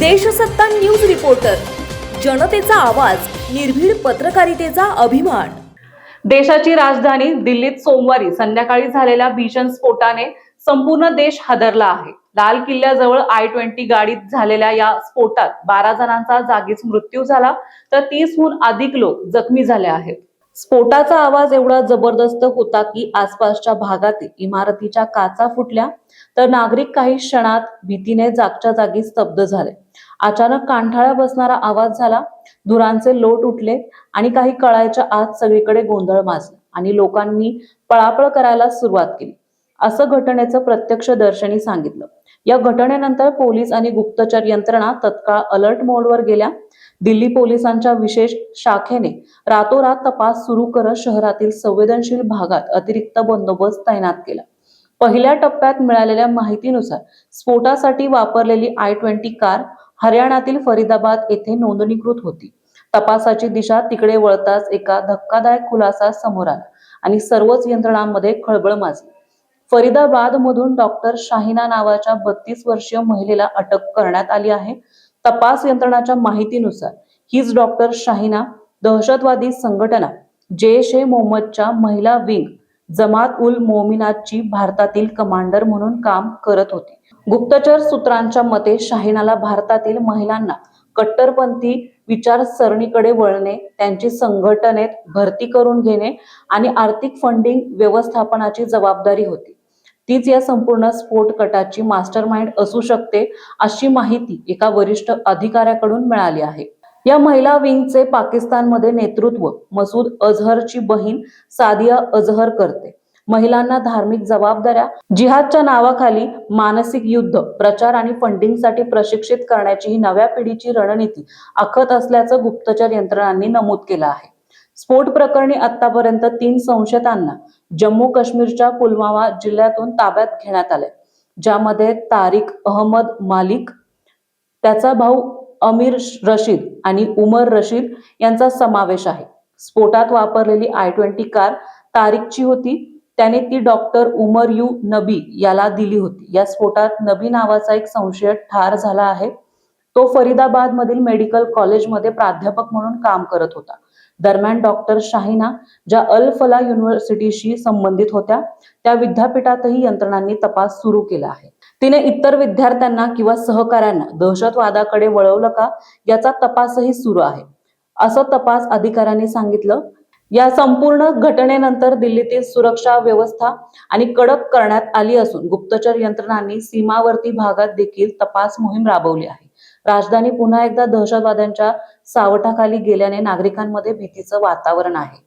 Deshsatta news reporter जनतेचा आवाज निर्भीड पत्रकारितेचा अभिमान. देशाची राजधानी दिल्लीत सोमवारी संध्याकाळी झालेल्या भीषण स्फोटाने संपूर्ण देश हादरला आहे. लाल किल्ल्याजवळ आय ट्वेंटी गाडीत झालेल्या या स्फोटात बारा जणांचा जागीच मृत्यू झाला तर तीसहून अधिक लोक जखमी झाले आहेत. स्फोटाचा आवाज एवढा जबरदस्त होता की आसपासच्या भागातील इमारतीच्या काचा फुटल्या तर नागरिक काही क्षणात भीतीने जागच्या जागी स्तब्ध झाले. अचानक कांठाळा बसणारा आवाज झाला. धुरांचे लोट उठले आणि काही कळायच्या आत सगळीकडे गोंधळ माजला आणि लोकांनी पळापळ करायला सुरुवात केली. असं घटनेचं प्रत्यक्षदर्शनी सांगितलं. या घटनेनंतर पोलीस आणि गुप्तचर यंत्रणा तत्काळ अलर्ट मोडवर गेल्या. दिल्ली पोलिसांच्या विशेष शाखेने रातोरात तपास सुरू करत शहरातील संवेदनशील भागात अतिरिक्त बंदोबस्त तैनात केला. पहिल्या टप्प्यात मिळालेल्या माहितीनुसार स्फोटासाठी वापरलेली आय ट्वेंटी कार हरियाणातील फरीदाबाद येथे नोंदणीकृत होती. तपासाची दिशा तिकडे वळताच एका धक्कादायक खुलासा समोर आला आणि सर्वच यंत्रणांमध्ये खळबळ माजली. फरीदाबाद मधून डॉक्टर शाहिना नावाच्या बत्तीस वर्षीय महिलेला अटक करण्यात आली आहे. तपास यंत्रणाच्या माहितीनुसार हीच डॉक्टर शाहिना दहशतवादी संघटना जैश ए मोहम्मदच्या महिला विंग जमात उल मोमिनाची भारतातील कमांडर म्हणून काम करत होती. गुप्तचर सूत्रांच्या मते शाहिनाला भारतातील महिलांना कट्टरपंथी विचारसरणीकडे वळणे त्यांची संघटनेत भरती करून घेणे आणि आर्थिक फंडिंग व्यवस्थापनाची जबाबदारी होती. तीच या संपूर्ण स्फोट कटाची मास्टर माइंड असू शकते अशी माहिती एका वरिष्ठ अधिकाऱ्याकडून मिळाली आहे. या महिला विंगचे पाकिस्तानमध्ये नेतृत्व मसूद अझहरची बहीण सादिया अझहर करते. महिलांना धार्मिक जबाबदाऱ्या जिहादच्या नावाखाली मानसिक युद्ध प्रचार आणि फंडिंगसाठी प्रशिक्षित करण्याची ही नव्या पिढीची रणनीती आखत असल्याचं गुप्तचर यंत्रणांनी नमूद केलं आहे. स्फोट प्रकरणी आतापर्यंत तीन संशयितांना जम्मू काश्मीरच्या पुलवामा जिल्ह्यातून ताब्यात घेण्यात आले ज्यामध्ये तारिक अहमद मालिक त्याचा भाऊ अमीर रशीद आणि उमर रशीद यांचा समावेश आहे. स्फोटात वापरलेली आय ट्वेंटी कार तारीखची होती. त्याने ती डॉक्टर उमर यू नबी याला दिली होती. या स्फोटात नबी नावाचा एक संशय ठार झाला आहे. तो फरीदाबाद मधील मेडिकल कॉलेजमध्ये प्राध्यापक म्हणून काम करत होता. दरम्यान डॉक्टर शाहिना ज्या अल फला युनिव्हर्सिटीशी संबंधित होत्या त्या विद्यापीठातही यंत्रणांनी तपास सुरू केला आहे. तिने इतर विद्यार्थ्यांना किंवा सहकाऱ्यांना दहशतवादाकडे वळवलं का याचा तपासही सुरू आहे. असं तपास अधिकाऱ्यांनी सांगितलं. या संपूर्ण घटनेनंतर दिल्लीतील सुरक्षा व्यवस्था आणि कडक करण्यात आली असून गुप्तचर यंत्रणांनी सीमावर्ती भागात देखील तपास मोहीम राबवली आहे. राजधानी पुन्हा एकदा दहशतवाद्यांच्या सावटाखाली गेल्याने नागरिकांमध्ये भीतीचं वातावरण आहे.